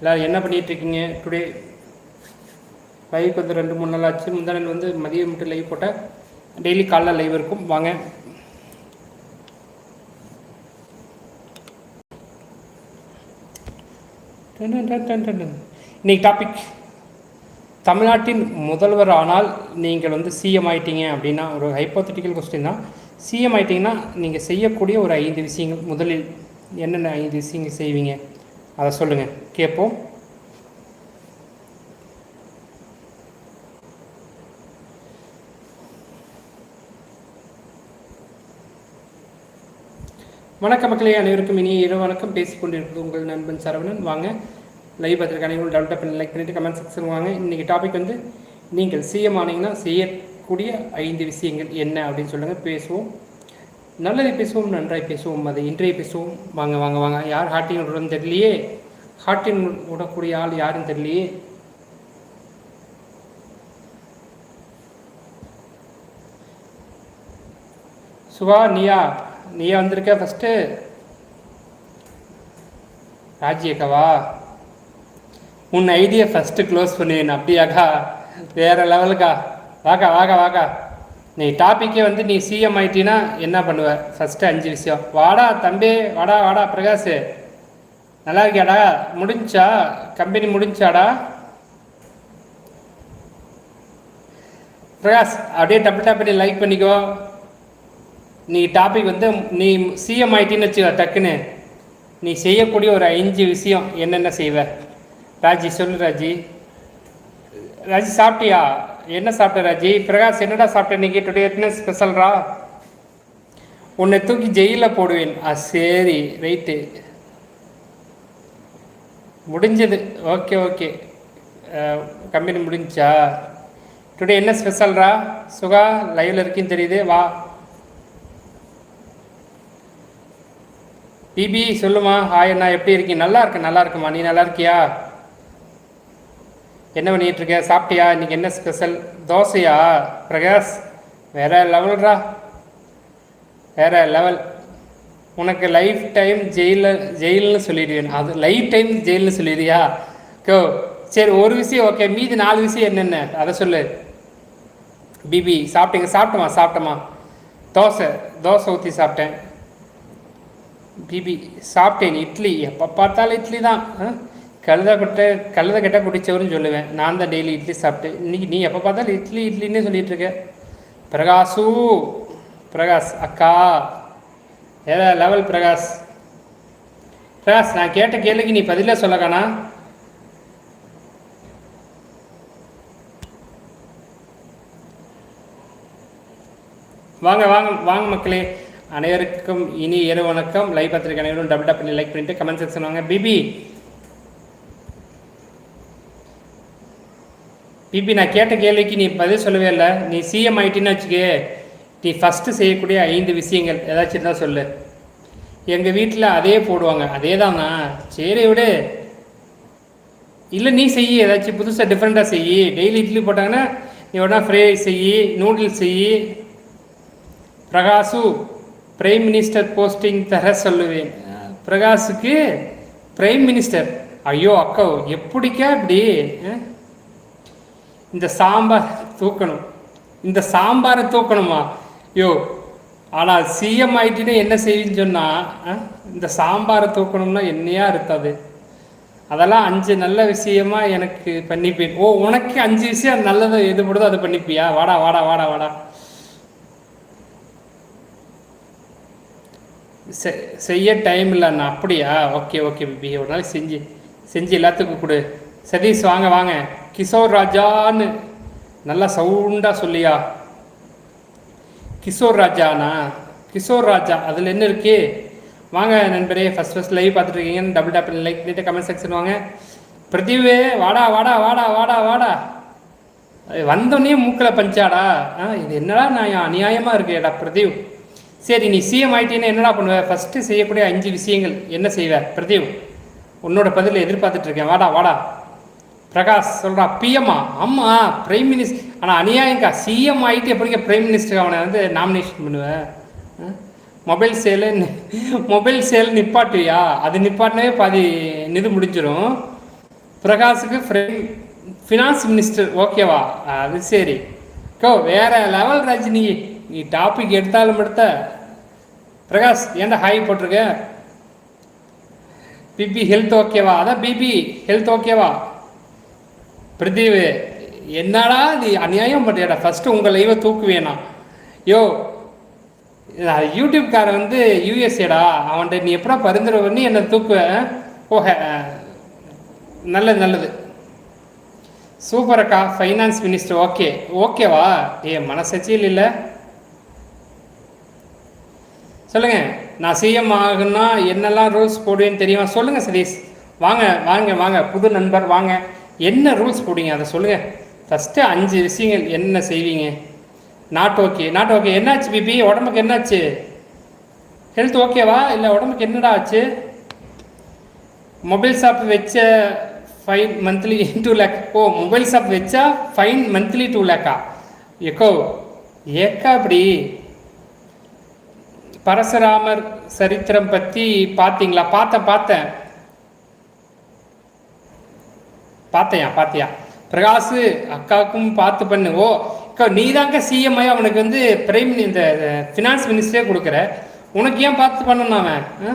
எல்லோரும் என்ன பண்ணிகிட்ருக்கீங்க டுடே லைவ் வந்து ரெண்டு மூணு நாள் ஆச்சு. முந்தா நாள் வந்து மதியம் மட்டும் லைவ் போட்டால் டெய்லி காலைல லைவ் இருக்கும். வாங்க. இன்னைக்கு டாபிக் தமிழ்நாட்டின் முதல்வர் ஆனால் நீங்கள் வந்து சிஎம் ஆயிட்டீங்க அப்படின்னா ஒரு ஹைப்போத்தட்டிக்கல் கொஸ்டின் தான். சிஎம் ஆயிட்டீங்கன்னா நீங்கள் செய்யக்கூடிய ஒரு ஐந்து விஷயங்கள் முதலில் என்னென்ன ஐந்து விஷயங்கள் செய்வீங்க? அதை சொல்லுங்கள் கேட்போம். வணக்கம் மக்களே அனைவருக்கும் இனி இரவு வணக்கம். பேசிக் உங்கள் நண்பன் சரவணன். வாங்க லைவ் பார்த்துருக்க அனைவரும் டெவலப் பண்ணி லைக் பண்ணிட்டு கமெண்ட் செக்ஷன் வாங்க. இன்றைக்கி டாபிக் வந்து நீங்கள் சிஎம் ஆனீங்கன்னா செய்யக்கூடிய ஐந்து விஷயங்கள் என்ன அப்படின்னு சொல்லுங்கள் பேசுவோம். நல்லதை பேசுவோம் நன்றாய் பேசுவோம் அதை இன்றைய பேசுவோம். வாங்க வாங்க வாங்க. யார் ஹார்ட்டின் விடுறதுன்னு தெரியலையே? ஹார்ட்டின் விடக்கூடிய ஆள் யாருன்னு தெரியலையே? சுபா நீயா. நீயா வந்திருக்க ஃபஸ்ட்டு ராஜி அக்காவா உன் ஐடியா ஃபஸ்ட்டு க்ளோஸ் பண்ணுவேன் அப்படியாக்கா? வேறு லெவலுக்கா வாக்கா வாக்கா வாக்கா. நீ டாப்பிக்கே வந்து நீ சிஎம் ஆயிட்டினா என்ன பண்ணுவ? ஃபஸ்ட்டு அஞ்சு விஷயம். வாடா தம்பி வாடா வாடா பிரகாஷ். நல்லா இருக்கியாடா? முடிஞ்சா கம்பெனி முடிஞ்சாடா? பிரகாஷ் அப்படியே டப்பு டப் பண்ணி லைக் பண்ணிக்கோ. நீ டாபிக் வந்து நீ சிஎம் ஆயிட்டின்னு வச்சுக்க டக்குன்னு. நீ செய்யக்கூடிய ஒரு அஞ்சு விஷயம் என்னென்ன செய்வ? ராஜி சொல்லு ராஜி. ராஜி சாப்பிட்டியா? என்ன சாப்பிட்ட ராஜி? பிரகாஷ் என்னடா சாப்பிட்ட இன்னைக்கு? டுடே என்ன ஸ்பெஷல்ரா உன்னை தூக்கி ஜெயிலில் போடுவேன். ஆ சரி ரைட்டு முடிஞ்சது. ஓகே ஓகே கம்பெனி முடிஞ்சா? டுடே என்ன ஸ்பெஷல்ரா சுகா லைவில் இருக்கேன்னு தெரியுது. வா. பிபி சொல்லுமா. ஹாய் அண்ணா எப்படி இருக்கீங்க? நல்லா இருக்கு நல்லா இருக்குமா நீ நல்லா இருக்கியா? என்ன பண்ணிட்டு இருக்க சாப்பிட்டியா? இன்னைக்கு என்ன ஸ்பெஷல் தோசையா? பிரகாஷ் வேறு லெவல்ரா வேறு லெவல் உனக்கு லைஃப் டைம் ஜெயிலில் ஜெயில்னு சொல்லிடுவேன். அது லைஃப் டைம் ஜெயில்னு சொல்லிடுறியா? கோ சரி ஒரு விஷயம் ஓகே மீதி நாலு விஷயம் என்னென்ன? அதை சொல்லு. பிபி சாப்பிட்டீங்க? சாப்பிட்டோமா? சாப்பிட்டோமா? தோசை தோசை ஊற்றி சாப்பிட்டேன். பிபி சாப்பிட்டேன். இட்லி. எப்போ பார்த்தாலும் இட்லி தான் ஆ? கழுத கொட்டை கழுத கெட்ட குடிச்சவருன்னு சொல்லுவேன் நான் தான் டெய்லி இட்லி சாப்பிட்டு இன்னைக்கு நீ எப்போ பார்த்தாலும் இட்லி இட்லின்னு சொல்லிட்டு இருக்க. பிரகாசு பிரகாஷ் அக்கா ஏதா லெவல் பிரகாஷ்? பிரகாஷ் நான் கேட்ட கேள்விக்கு நீ பதிலே சொல்லக்கானா வாங்க வாங்க வாங்க மக்களே. அனைவருக்கும் இனி இரவு வணக்கம். லைவ் பத்திரிக்கை அனைவரும் டபுள் டப் பண்ணி லைக் பண்ணிட்டு கமெண்ட் செக்ஷன் வாங்க. பிபி பிபி நான் கேட்ட கேள்விக்கு நீ பதில் சொல்லவே இல்லை. நீ சிஎம் ஆயிட்டின்னு வச்சுக்கே. நீ ஃபஸ்ட்டு செய்யக்கூடிய ஐந்து விஷயங்கள் ஏதாச்சும் இருந்தால் சொல்லு. எங்கள் வீட்டில் அதே போடுவாங்க. அதே தானா சரி விடு. இல்லை நீ செய்ய. ஏதாச்சும் புதுசாக டிஃப்ரெண்ட்டாக செய் டெய்லி இட்லி போட்டாங்கன்னா நீ உடனே ஃப்ரை செய் நூடுல்ஸ் செய் பிரகாசு பிரைம் மினிஸ்டர் போஸ்டிங் தர சொல்லுவேன். பிரகாஷுக்கு பிரைம் மினிஸ்டர் ஐயோ அக்கா எப்படிக்கா இப்படி? ஆ? இந்த சாம்பார் தூக்கணும். இந்த சாம்பாரை தூக்கணுமா? ஐயோ ஆனால் சிஎம் ஆயிட்டுன்னு என்ன செய்யுன்னு சொன்னால் இந்த சாம்பாரை தூக்கணும்னா என்னையா இருக்காது. அதெல்லாம் அஞ்சு நல்ல விஷயமா எனக்கு பண்ணிப்பேன் ஓ உனக்கு அஞ்சு விஷயம் நல்லதை எது போடுதோ அதை பண்ணிப்பியா? வாடா வாடா வாடா வாடா. செ- செய்ய டைம் இல்லைண்ணா அப்படியா? ஓகே ஓகே பிபி ஒரு நாள் செஞ்சு செஞ்சு எல்லாத்துக்கும் கொடு. சதீஷ் வாங்க வாங்க. கிஷோர் ராஜான்னு நல்லா சவுண்டாக சொல்லியா? கிஷோர் ராஜாண்ணா கிஷோர் ராஜா அதில் என்ன இருக்கு? வாங்க நண்பரே ஃபஸ்ட் ஃபஸ்ட் லைவ் பார்த்துட்டு இருக்கீங்கன்னு டபுள் டேப் லைக் பண்ணிட்டு கமெண்ட் செக்ஷன் வாங்க. பிரதீவே வாடா வாடா வாடா வாடா வாடா. வந்தோடனே மூக்கில் பஞ்சாடா? ஆ இது என்னடா நான் அநியாயமாக இருக்கேடா பிரதீவ் சரி நீ சிஎம் ஆயிட்டீன்னா என்னடா பண்ணுவ? ஃபஸ்ட்டு செய்யக்கூடிய அஞ்சு விஷயங்கள் என்ன செய்வ? பிரதீவ் உன்னோட பதில் எதிர்பார்த்துட்ருக்கேன். வாடா வாடா. பிரகாஷ் சொல்கிறா பிஎம்மா. ஆமாம் பிரைம் மினிஸ்டர் ஆனால் அநியாயங்கா சிஎம் ஆகிட்டு எப்படிங்க பிரைம் மினிஸ்டர் அவனை வந்து நாமினேஷன் பண்ணுவேன் மொபைல் சேலு மொபைல் சேல் நிப்பாட்டுவியா? அது நிப்பாட்டினவே பாதி நிதி முடிஞ்சிடும் பிரகாஷுக்கு ஃப்ரெண்ட் ஃபினான்ஸ் மினிஸ்டர் ஓகேவா? அது சரி. கோ வேற லெவல் ரஜினி நீ. டாபிக் எடுத்தாலும் எடுத்த. பிரகாஷ் ஏன்டா ஹாய் போட்டிருக்க? பிபி ஹெல்த் ஓகேவா? அதான் பிபி ஹெல்த் ஓகேவா? பிரதீப் என்னடா நீ அநியாயம் பண்ணியாடா ஃபஸ்ட்டு உங்கள் லைவை தூக்குவேனா யோ யூடியூப்காரன் வந்து யூஎஸ்ஏடா அவன்கிட்ட நீ எப்படா பரிந்துரை பண்ணி என்னை தூக்குவேன் ஓ நல்லது நல்லது. சூப்பர் அக்கா ஃபைனான்ஸ் மினிஸ்டர் ஓகே ஓகேவா ஏ மனசச்சியில் இல்லை. சொல்லுங்கள் நான் சிஎம் ஆகுன்னா என்னெல்லாம் ரூல்ஸ் போடுவேன்னு தெரியுமா? சொல்லுங்கள் சதீஷ். வாங்க வாங்க வாங்க. புது நண்பர் வாங்க. என்ன ரூல்ஸ் போடுவீங்க? அதை சொல்லுங்கள் ஃபஸ்ட்டு அஞ்சு விஷயங்கள் என்ன செய்வீங்க? நாட் ஓகே நாட் ஓகே என்னாச்சு பிபி உடம்புக்கு என்னாச்சு? ஹெல்த் ஓகேவா இல்லை உடம்புக்கு என்னடா ஆச்சு? மொபைல் ஷாப் வச்ச ஃபைன் மந்த்லி டூ லேக் ஓ மொபைல் ஷாப் வச்சா ஃபைன் மந்த்லி டூ லேக்கா எக்கோ ஏக்கா அப்படி பரசுராமர் சரித்திரம் பற்றி பார்த்தீங்களா? பார்த்தேன் பார்த்தேன். பார்த்தையா பார்த்தியா பிரகாஷ் அக்காவுக்கும் பார்த்து பண்ணு. ஓ அக்கா நீ தாங்க சிஎம் அவனுக்கு வந்து பிரைம் இந்த ஃபினான்ஸ் மினிஸ்டரே கொடுக்குற. உனக்கு ஏன் பார்த்து பண்ணணும் அவன்? ஆ?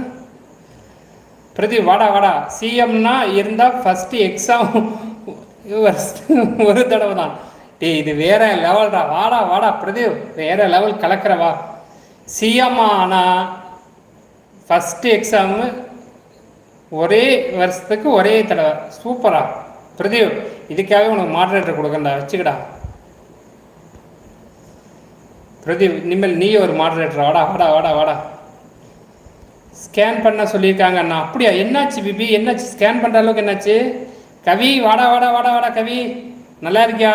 பிரதீப் வாடா வாடா. சிஎம்னா இருந்தால் ஃபஸ்ட்டு எக்ஸாம் ஒரு தடவை தான். டேய் இது வேற லெவல்டா வாடா வாடா பிரதீப் வேற லெவல் கலக்கிறவா சிஎம் ஆனால் ஃபஸ்ட்டு எக்ஸாமு ஒரே வருஷத்துக்கு ஒரே தடவை. சூப்பரா. பிரதீப் இதுக்காகவே உனக்கு மாடரேட்டர் கொடுக்கண்டா வச்சுக்கடா. பிரதீப் இனிமேல் நீ ஒரு மாடரேட்டர் வாடா வாடா வாடா வாடா. ஸ்கேன் பண்ண சொல்லியிருக்காங்க அண்ணா. அப்படியா? என்னாச்சு பிபி? என்னாச்சு? ஸ்கேன் பண்ணுற அளவுக்கு என்னாச்சு? கவி வாடா வாடா வாடா வாடா கவி. நல்லா இருக்கியா?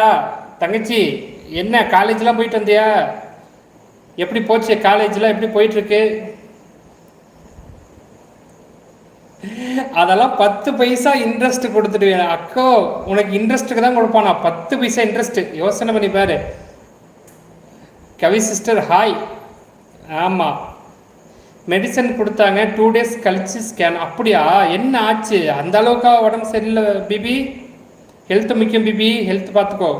தங்கச்சி என்ன காலேஜ்லாம் போயிட்டு வந்தியா? எப்படி போச்சு? காலேஜ்லாம் எப்படி போயிட்டுருக்கு அதெல்லாம் பத்து பைசா இன்ட்ரெஸ்ட் கொடுத்துட்டு அக்கோ உனக்கு இன்ட்ரெஸ்ட்டுக்கு தான் கொடுப்பானா. பத்து பைசா இன்ட்ரெஸ்ட் யோசனை பண்ணி பாரு. கவி சிஸ்டர் ஹாய் ஆமாம் மெடிசன் கொடுத்தாங்க. டூ டேஸ் கழிச்சு ஸ்கேன் அப்படியா? என்ன ஆச்சு? அந்த அளவுக்கா உடம்பு சரியில்லை பிபி ஹெல்த் முக்கியம் பிபி ஹெல்த் பார்த்துக்கோ.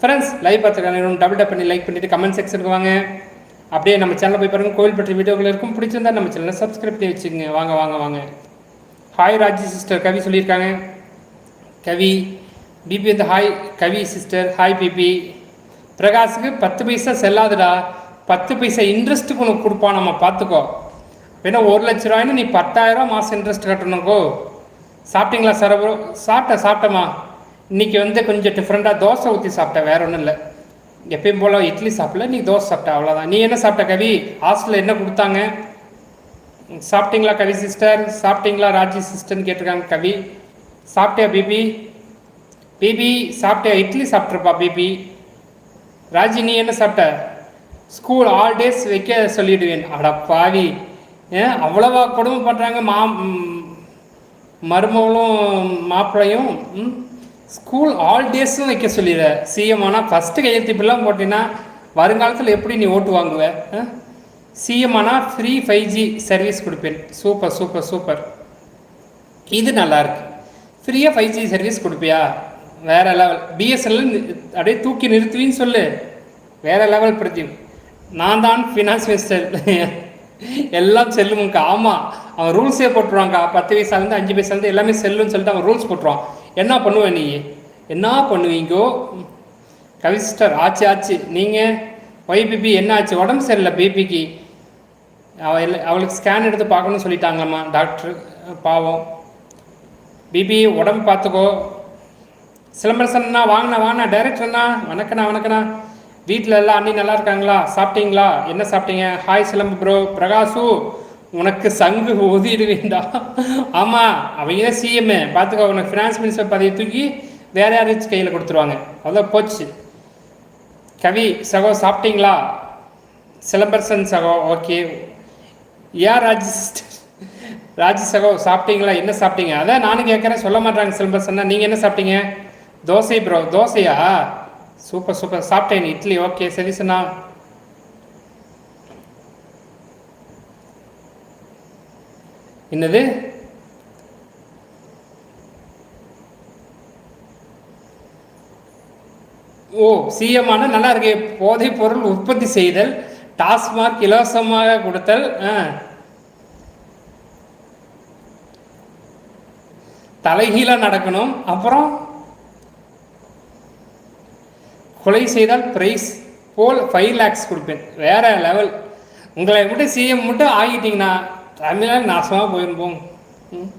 ஃப்ரெண்ட்ஸ் லைவ் பார்த்துருக்காங்க டபுள் டப் பண்ணி லைக் பண்ணிவிட்டு கமெண்ட் செக்ஷனுக்கு வாங்க. அப்படியே நம்ம சேனலில் போய் பாருங்கள் கோவில் பற்றி வீடியோக்கள் இருக்கும். பிடிச்சிருந்தா நம்ம சேனலை சப்ஸ்கிரைப் பண்ணி வச்சுக்கோங்க. வாங்க வாங்க வாங்க. ஹாய் ராஜி சிஸ்டர் கவி சொல்லியிருக்காங்க. கவி பிபி வந்து hi Kavi sister hi BP பிரகாஷுக்கு பத்து பைசா செல்லாதுடா. பத்து பைசா இன்ட்ரெஸ்ட்டுக்கு உனக்கு கொடுப்பான் நம்ம பார்த்துக்கோ. வேணா ஒரு லட்ச ரூபாய்னு நீ பத்தாயிரம் மாதம் இன்ட்ரெஸ்ட் கட்டணுங்கோ சாப்பிட்டீங்களா சார் ப்ரோ சாப்பிட்டேன் சாப்பிட்டேம்மா. இன்றைக்கி வந்து கொஞ்சம் டிஃப்ரெண்ட்டாக தோசை ஊற்றி சாப்பிட்டேன் வேற ஒன்றும் இல்லை. எப்பயும் போல் இட்லி சாப்பிடல நீ தோசை சாப்பிட்ட அவ்வளோதான் நீ என்ன சாப்பிட்ட கவி? ஹாஸ்டலில் என்ன கொடுத்தாங்க? சாப்பிட்டீங்களா கவி சிஸ்டர் சாப்பிட்டீங்களா ராஜி சிஸ்டர்னு கேட்டிருக்காங்க கவி. சாப்பிட்டியா பிபி? பிபி சாப்பிட்டியா? இட்லி சாப்பிட்ருப்பா பிபி. ராஜி நீ என்ன சாப்பிட்ட? ஸ்கூல் ஆல் டேஸ் வைக்க சொல்லிடுவேன். அட பாவி. ஏன் அவ்வளவா கொடுமை பண்ணுறாங்க மா மருமகளும் மாப்பிள்ளையும். ம், ஸ்கூல் ஆல் டேஸும் வைக்க சொல்லிடுற. சிஎம் ஆனால் ஃபஸ்ட்டு கையெழுத்து இப்படிலாம் போட்டீங்கன்னா வருங்காலத்தில் எப்படி நீ ஓட்டு வாங்குவ? சிஎம் ஆனால் ஃப்ரீ ஃபைவ் ஜி சர்வீஸ் கொடுப்பேன். சூப்பர் சூப்பர் சூப்பர் இது நல்லாயிருக்கு ஃப்ரீயாக ஃபைவ் ஜி சர்வீஸ் கொடுப்பியா? வேறு லெவல் பிஎஸ்என்எல் அப்படியே தூக்கி நிறுத்துவின்னு சொல்லு. வேறு லெவல் பிரதீப். நான் தான் ஃபினான்ஸ் மினிஸ்டர் எல்லாம் செல்லுமுக்கா. ஆமாம் அவன் ரூல்ஸே போட்டுருவாங்க்கா பத்து வயசாலேருந்து அஞ்சு வயசுலேருந்து எல்லாமே செல்லுன்னு சொல்லிட்டு அவன் ரூல்ஸ் போட்டுருவான். என்ன பண்ணுவேன் நீ? என்ன பண்ணுவீங்கோ? கவிஸ்டர் ஆச்சு ஆச்சு. நீங்கள் ஒய்பிபி என்ன ஆச்சு? உடம்பு சரியில்லை பிபிக்கு அவள் இல்லை அவளுக்கு ஸ்கேன் எடுத்து பார்க்கணும்னு சொல்லிட்டாங்களாம்மா டாக்டர் பாவம். பிபி உடம்பு பார்த்துக்கோ. சிலம்பரசன்னா வாங்கண்ணா வாங்கண்ணா டைரக்டர்ண்ணா வணக்கண்ணா வணக்கண்ணா. வீட்டில் எல்லாம் அண்ணி நல்லா இருக்காங்களா? சாப்பிட்டீங்களா? என்ன சாப்பிட்டீங்க? ஹாய் சிலம்பு ப்ரோ பிரகாசு உனக்கு சங்கு ஊதிடுவேண்டா. ஆமாம் அவங்க தான் சிஎம்ஏ பார்த்துக்கோ உனக்கு ஃபினான்ஸ் மினிஸ்டர் பதவி தூக்கி வேற யாராச்சும் கையில் கொடுத்துருவாங்க. அதான் போச்சு. கவி சகோ சாப்பிட்டீங்களா? சிலம்பரசன் சகோ ஓகே ஏன் ராஜி ராஜி சகோ சாப்பிட்டீங்களா? என்ன சாப்பிட்டீங்க? அதான் நானும் கேட்குறேன் சொல்ல மாட்டாங்க சிலம்பஸ் அண்ணா நீங்கள் என்ன சாப்பிட்டீங்க? தோசை ப்ரோ தோசையா? சூப்பர் சூப்பர் சாப்பிட்டேன். இட்லி ஓகே சரி சொன்னா. என்னது? ஓ சிஎம் ஆனால் நல்லா இருக்கு. போதை பொருள் உற்பத்தி செய்தல். டாஸ்மாக் இலவசமாக கொடுத்தல் ஆ. தலைகீழாக நடக்கணும். அப்புறம் கொலை செய்தால் ப்ரைஸ் போல் ஃபைவ் லேக்ஸ் கொடுப்பேன். வேறு லெவல் உங்களை மட்டும் சிஎம் மட்டும் ஆகிட்டிங்கன்னா தமிழ்நாடு நாசமாக போயிருப்போம் ம்.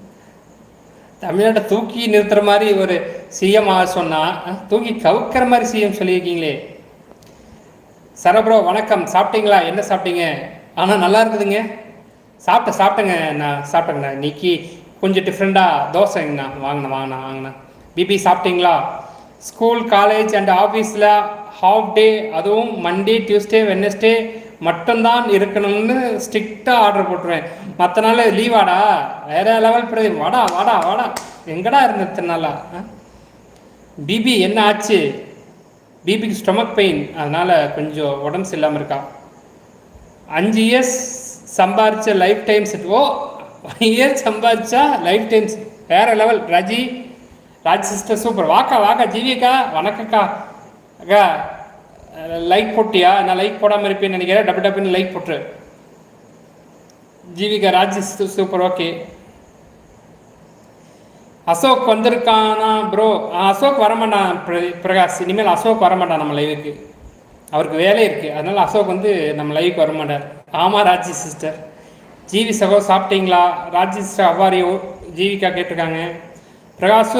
தமிழ்நாட்டை தூக்கி நிறுத்துகிற மாதிரி ஒரு சிஎம் ஆக சொன்னால் தூக்கி கவுக்கிற மாதிரி சிஎம் சொல்லியிருக்கீங்களே. சரப்ரோ வணக்கம். சாப்பிட்டீங்களா? என்ன சாப்பிட்டீங்க? ஆனால் நல்லா இருக்குதுங்க. சாப்பிட்ட சாப்பிட்டேங்க. நான் சாப்பிட்டேங்கண்ணா இன்னைக்கு கொஞ்சம் டிஃப்ரெண்ட்டாக தோசைங்கண்ணா. வாங்கண்ணா வாங்கண்ணா வாங்கண்ணா பிபி சாப்பிட்டீங்களா? ஸ்கூல் காலேஜ் அண்ட் ஆஃபீஸில் ஹாஃப் டே அதுவும் மண்டே டியூஸ்டே வெனஸ்டே மட்டும்தான் இருக்கணும்னு ஸ்ட்ரிக்டாக ஆர்டர் போட்டுருவேன். மற்ற நாள் லீவாடா வேற லெவல் பிரதி வாடா வாடா வாடா. எங்கடா இருந்த இத்தனை நாளா? பிபி என்ன ஆச்சு? பிபிக்கு ஸ்டொமக் பெயின் அதனால் கொஞ்சம் உடம்பு சரியில்லாமல் இருக்கா அஞ்சு இயர்ஸ் சம்பாரித்த லைஃப் டைம் செட் ஓ இயர் சம்பாதிச்சா லைஃப் டைம்ஸ் வேற level Raji Raj sister super வாக்கா வாக்கா ஜீவிகா வணக்கக்கா அக்கா லைக் போட்டியா? நான் லைக் போடாமல் இருப்பேன்னு நினைக்கிறேன். டப்பு டப்புன்னு லைக் போட்டுரு. Jeevika Raj sister super okay Ashok வந்திருக்கானா bro Ashok வரமாட்டான் பிர- பிரகாஷ். இனிமேல் அசோக் வரமாட்டான் நம்ம லைவுக்கு அவருக்கு வேலை இருக்குது அதனால் அசோக் வந்து நம்ம லைவுக்கு வரமாட்டார். ஆமாம் ராஜி சிஸ்டர் ஜீவி சகோ சாப்பிட்டீங்களா? ராஜி சிஸ்டர் அவ்வாரியோ ஜீவிகா கேட்டிருக்காங்க. பிரகாஷ்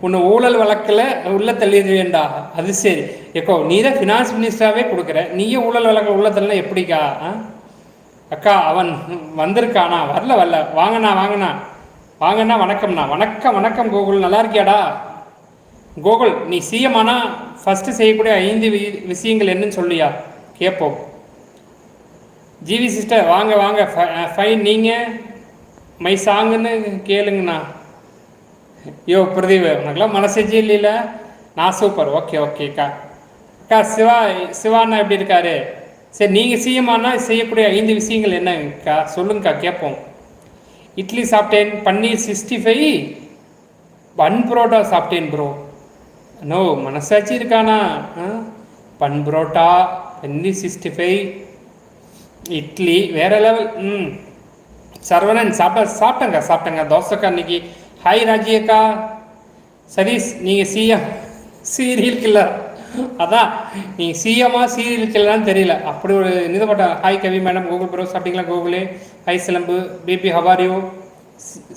உன்னை ஊழல் வழக்கில் உள்ள தள்ளிடுவேண்டா அது சரி. எப்போ நீ தான் ஃபினான்ஸ் மினிஸ்டராகவே கொடுக்குற. நீயே ஊழல் வழக்கில் உள்ள தள்ளினா எப்படிக்கா ஆ? அக்கா அவன் வந்திருக்கானா? வரல வரல. வாங்கண்ணா வாங்கண்ணா. வாங்கண்ணா வணக்கம்ண்ணா. வணக்கம் வணக்கம் கோகுல். நல்லா இருக்கியாடா? கோகுல் நீ சிஎம் ஆனால் ஃபஸ்ட்டு செய்யக்கூடிய ஐந்து வி- விஷயங்கள் என்னன்னு சொல்லியா? கேட்போம் ஜிவி சிஸ்டர் வாங்க வாங்க. ஃபைன் நீங்கள் மை சாங்குன்னு கேளுங்கண்ணா. யோ பிரதீப் உனக்குலாம் மனசேஜே இல்லைல்ல நான் சூப்பர் ஓகே ஓகேக்கா அக்கா சிவா சிவாண்ணா எப்படி இருக்காரு? சரி நீங்கள் சிஎம் செய்யக்கூடிய ஐந்து விஷயங்கள் என்னங்கக்கா சொல்லுங்கக்கா கேட்போம் இட்லி சாப்பிட்டேன் paneer sixty five bun parotta சாப்பிட்டேன் ப்ரோ நோ மனசாட்சி இருக்கானா? ஆ? Bun parotta paneer sixty five idli வேற லெவல். ம். சரவணன் சாப்பிட்ட சாப்பிட்டேங்க சாப்பிட்டேங்க தோசைக்கா இன்னைக்கு. ஹாய் ராஜியக்கா சரி நீங்கள் சிஎம் சீரியல் கில்லர் அதான் நீங்கள் சிஎம்மா சீரியல் தெரியல. அப்படி ஒரு நிதப்பட்ட hi Kavi madam Google bro சாப்பிட்டீங்களா கூகுளே ஹை சிலம்பு. பிபி ஹவாரியோ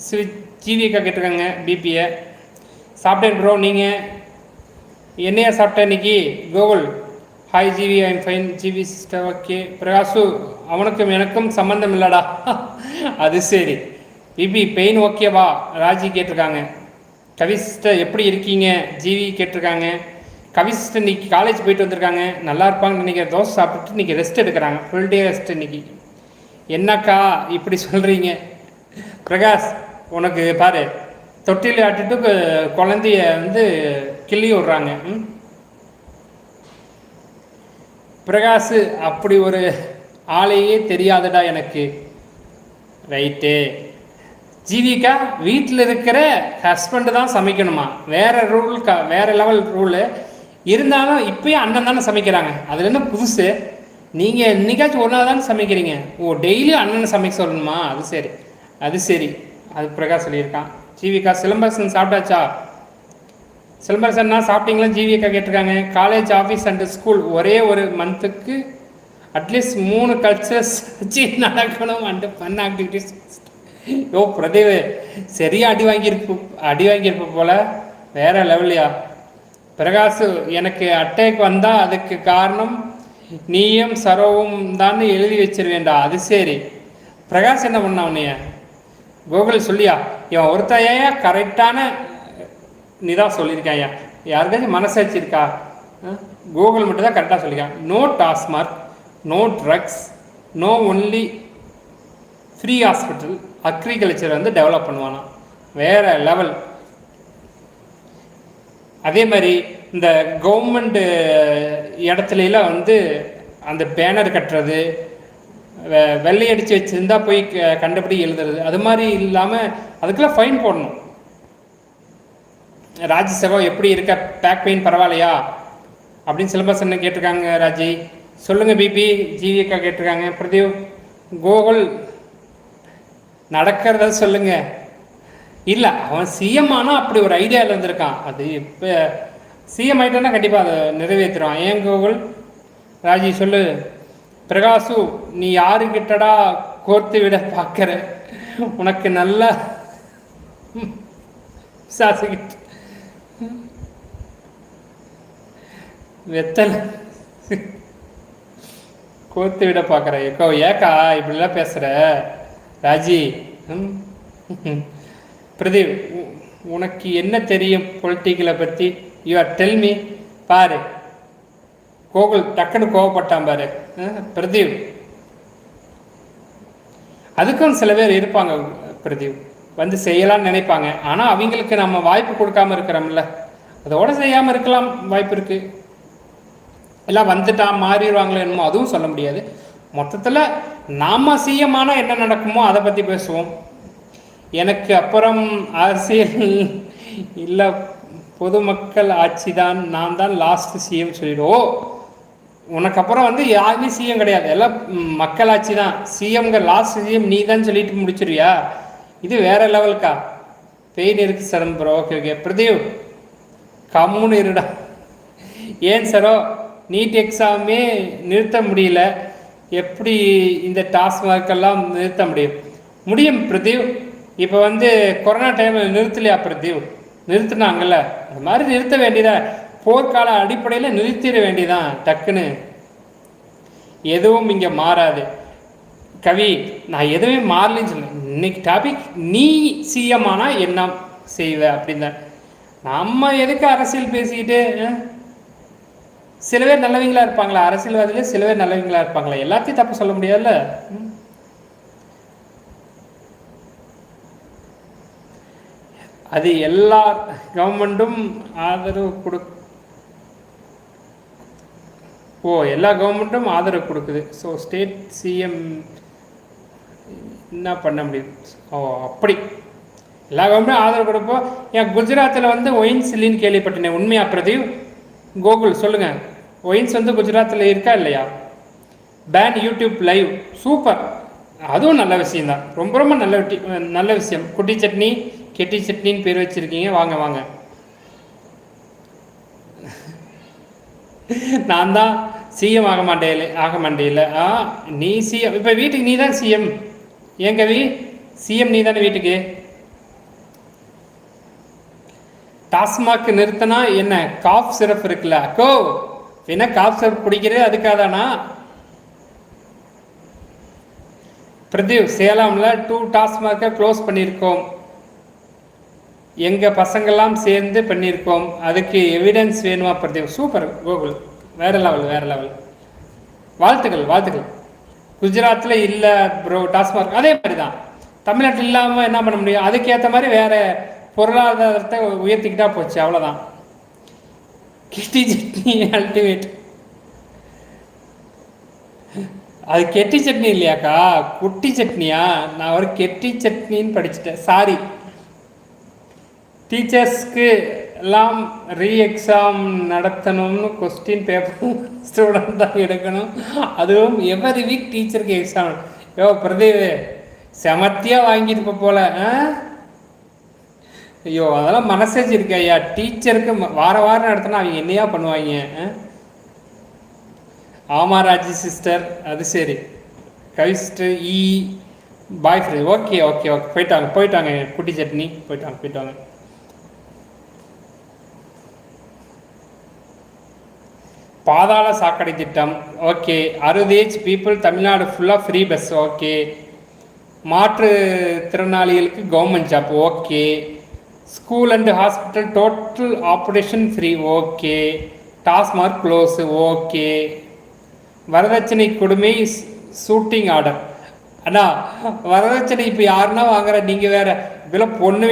சிவி ஜிவி கேட்டிருக்காங்க பிபியை சாப்பிட்டேன் ப்ரோ நீங்கள் என்னையா சாப்பிட்டேன் இன்னைக்கு? Gokul hi Jivi I'm fine Jivi sister okay Prakash அவனுக்கும் எனக்கும் சம்மந்தம் இல்லடா. அது சரி. பிபி பெயின் ஓகேவா ராஜி கேட்டிருக்காங்க. கவி சிஸ்டர் எப்படி இருக்கீங்க? ஜிவி கேட்டிருக்காங்க. கவி சிஸ்டர் இன்னைக்கு காலேஜ் போயிட்டு வந்திருக்காங்க. நல்லா இருப்பாங்கன்னு நினைக்கிறேன் தோசை சாப்பிட்டு இன்னைக்கு ரெஸ்ட் எடுக்கிறாங்க. ஃபுல் டே ரெஸ்ட் இன்னைக்கு. என்னக்கா இப்படி சொல்கிறீங்க பிரகாஷ் உனக்கு பாரு தொட்டில் ஆட்டிட்டு குழந்தைய வந்து கிள்ளி விடுறாங்க. ம்? பிரகாஷ் அப்படி ஒரு ஆளையே தெரியாதுடா எனக்கு. ரைட்டு. ஜீவிகா வீட்டில் இருக்கிற ஹஸ்பண்டு தான் சமைக்கணுமா? வேறு ரூல் க வேறு லெவல் ரூலு இருந்தாலும் இப்பயும் அண்ணன் தானே சமைக்கிறாங்க. அதில் என்ன புதுசு? நீங்கள் என்னைக்காச்சும் ஒரு நாள் தானே சமைக்கிறீங்க. ஓ டெய்லியும் அண்ணனை சமைக்க சொல்லணுமா? அது சரி. அது சரி. அது பிரகாஷ் சொல்லியிருக்கான். ஜீவிகா சிலம்பரசன் சாப்பிட்டாச்சா? சிலம்பரசன்னா சாப்பிட்டீங்களா? ஜீவிகா கேட்டிருக்காங்க. காலேஜ் ஆஃபீஸ் அண்ட் ஸ்கூல் ஒரே ஒரு மந்த்துக்கு அட்லீஸ்ட் மூணு கல்ச்சர்ஸ் வச்சு நடக்கணும் and fun activities yo Pradeep சரியா அடி வாங்கியிருப்பு அடி வாங்கியிருப்ப போல. வேற லெவல்லையா பிரகாஷ் எனக்கு அட்டேக் வந்தால் அதுக்கு காரணம் நீயும் சரோவும் தான் எழுதி வச்சிருவேண்டா அது சரி. பிரகாஷ் என்ன பண்ணா உன்னைய? கோகுல் சொல்லியா இவன் ஒருத்தையா கரெக்டான நிதா தான் சொல்லியிருக்காயா யாருக்காச்சும் மனசாட்சி இருக்கா கூகுள் மட்டும் தான் கரெக்டாக சொல்லியிருக்கான். No TASMAC no drugs no only free hospital agriculture வந்து டெவலப் பண்ணுவானா வேறு லெவல் அதே மாதிரி இந்த கவர்மெண்ட் இடத்துலலாம் வந்து அந்த பேனர் கட்டுறது வெ- வெள்ளை அடித்து வச்சுருந்தா போய் க- கண்டபடி எழுதுறது அது மாதிரி இல்லாமல் அதுக்கெல்லாம் ஃபைன் போடணும். ராஜ்யசபா எப்படி இருக்க பேக் பெயின் பரவாயில்லையா? அப்படின்னு சிலபஸ் என்ன கேட்டிருக்காங்க ராஜி? சொல்லுங்கள் பிபி ஜிவிகா கேட்டிருக்காங்க. பிரதீப் கோகுல் நடக்கிறத சொல்லுங்க. இல்லை அவன் சிஎம் ஆனால் அப்படி ஒரு ஐடியாவில் இருந்திருக்கான். அது இப்போ சிஎம் ஆகிட்டானா கண்டிப்பாக அதை நிறைவேற்றுறான் ஏன் கோகுல்? ராஜி சொல்லு. பிரகாசு நீ யாருக்கிட்டடா கோர்த்து விட பார்க்குற உனக்கு நல்லா சாசிக்கிட்டு. வெத்தலை. கோர்த்து விட பார்க்குற ஏக்கோ ஏக்கா இப்படிலாம் பேசுகிற ராஜி ம். பிரதீப் உ- உனக்கு என்ன தெரியும் பொலிட்டிக்கலை பற்றி யூ ஆர் டெல் மீ பாரு. கோகுல் டக்குன்னு கோவப்பட்டான் பாரு. பிரதீப் அதுக்கும் சில பேர் இருப்பாங்க பிரதீப் வந்து செய்யலாம்னு நினைப்பாங்க. ஆனால் அவங்களுக்கு நம்ம வாய்ப்பு கொடுக்காம இருக்கிறோம்ல. அதோட செய்யாமல் இருக்கலாம் வாய்ப்பு இருக்குது எல்லாம் வந்துட்டா மாறிடுவாங்களோ என்னமோ அதுவும் சொல்ல முடியாது. மொத்தத்தில் நாம் சிஎம்மான என்ன நடக்குமோ அதை பற்றி பேசுவோம். எனக்கு அப்புறம் அரசியல் இல்லை பொதுமக்கள் ஆட்சி தான் நான் தான் லாஸ்ட் சிஎம் சொல்லிடுவோம் உனக்கு அப்புறம் வந்து யாருமே சிஎம் கிடையாது. எல்லாம் மக்கள் ஆட்சி தான் சிஎம்ங்க லாஸ்ட் சிஎம் நீ தான் சொல்லிட்டு முடிச்சிருவியா? இது வேற லெவலுக்கா பெயின் இருக்கு Saran bro okay okay Pradeep கம்முன்னு இருடா. ஏன் சரோ நீட் எக்ஸாமே நிறுத்த முடியல. எப்படி இந்த டாஸ்மார்க்கெல்லாம் நிறுத்த முடியும்? முடியும் பிரதீப். இப்போ வந்து கொரோனா டைமில் நிறுத்தலையா பிரதீப் நிறுத்தினாங்கல்ல. இந்த மாதிரி நிறுத்த வேண்டியதா? போர்க்கால அடிப்படையில் நிறுத்திட வேண்டியதான் டக்குன்னு. எதுவும் இங்கே மாறாது. கவி நான் எதுவுமே மாறலன்னு சொல்ல இன்னைக்கு டாபிக் நீ சிஎம் ஆனால் என்ன செய்வ அப்படின்னு தான் நம்ம எதுக்கு அரசியல் பேசிக்கிட்டு சில பேர் நல்லவங்களா இருப்பாங்களா? அரசியல்வாதிகள் சில பேர் நல்லவங்களா இருப்பாங்களா? எல்லாத்தையும் தப்பு சொல்ல முடியாதுல்ல? அது எல்லா கவர்மெண்ட்டும் ஆதரவு கொடு ஓ எல்லா கவர்மெண்ட்டும் ஆதரவு கொடுக்குது. ஸோ ஸ்டேட் சிஎம் என்ன பண்ண முடியும்? ஓ அப்படி. எல்லா கவர்மெண்ட்டும் ஆதரவு கொடுப்போம் ஏன் குஜராத்தில் வந்து ஒயின்ஸ் இல்லைன்னு கேள்விப்பட்டேன் உண்மையா பிரதீப்? கோகுல் சொல்லுங்கள் ஒயின்ஸ் வந்து குஜராத்தில் இருக்கா இல்லையா? Fan YouTube live super. அதுவும் நல்ல விஷயந்தான் ரொம்ப ரொம்ப நல்ல நல்ல விஷயம். குட்டி சட்னி கெட்டி சட்னின்னு பேர் வச்சுருக்கீங்க வாங்க வாங்க. நான் தான் சிஎம் ஆக மாட்டேன் ஆக மாட்டேன் ஆ நீ சிஎம் இப்போ வீட்டுக்கு நீ தான் சிஎம் ஏன் கவி? சிஎம் நீ தானே வீட்டுக்கு? டாஸ்மாக் நிறுத்தினா என்ன? காஃப் சிரப் இருக்குல்ல கோ. என்ன காஃப் சிரப் குடிக்கிறது அதுக்காகதானா? பிரதீப் சேலம்ல டூ டாஸ்மார்க்கை க்ளோஸ் பண்ணியிருக்கோம். எங்கள் பசங்கள்லாம் சேர்ந்து பண்ணியிருக்கோம். அதுக்கு எவிடன்ஸ் வேணுமா பிரதீப்? சூப்பர் கோகுல் வேற லெவல் வேறு லெவல் வாழ்த்துக்கள் வாழ்த்துக்கள். குஜராத்தில் இல்லை ப்ரோ டாஸ்மார்க் அதே மாதிரி தான் தமிழ்நாட்டில் இல்லாமல் என்ன பண்ண முடியும்? அதுக்கேற்ற மாதிரி வேற பொருளாதாரத்தை உயர்த்திக்கிட்டா போச்சு. அவ்வளோதான் கிட்டி சட்னி அல்டிமேட் அது கெட்டி சட்னி இல்லையாக்கா? குட்டி சட்னியா? நான் ஒரு கெட்டி சட்னின்னு படிச்சுட்டேன். சாரி டீச்சர்ஸ்க்கு எல்லாம் ரீ எக்ஸாம் நடத்தணும்னு கொஸ்டின் பேப்பர் ஸ்டூடெண்ட் தான் எடுக்கணும். அதுவும் எவரி வீக் டீச்சருக்கு எக்ஸாம் யோ பிரதீப் செமத்தியாக வாங்கிட்டு போல ஆ? ஐயோ அதெல்லாம் மனசேஜ் இருக்கு ஐயா. டீச்சருக்கு வார வாரம் நடத்தினா அவங்க என்னையா பண்ணுவாங்க ஆமா ராஜி சிஸ்டர் அது சரி. கவிஸ்டர் இ boyfriend okay okay okay போயிட்டாங்க போயிட்டாங்க குட்டி சட்னி. போயிட்டாங்க போயிட்டாங்க. பாதாள சாக்கடை திட்டம். ஓகே. அறுபது பீப்புள் தமிழ்நாடு ஃபுல்லாக ஃப்ரீ பஸ் ஓகே. மாற்று திறனாளிகளுக்கு government job okay. School and hospital total operation free okay. TASMAC close okay. வரதட்சணை கொடுமை ஷூட்டிங் ஆர்டர் அண்ணா வரதட்சணை இப்போ யாருன்னா வாங்குற? நீங்கள் வேற. இதில் பொண்ணு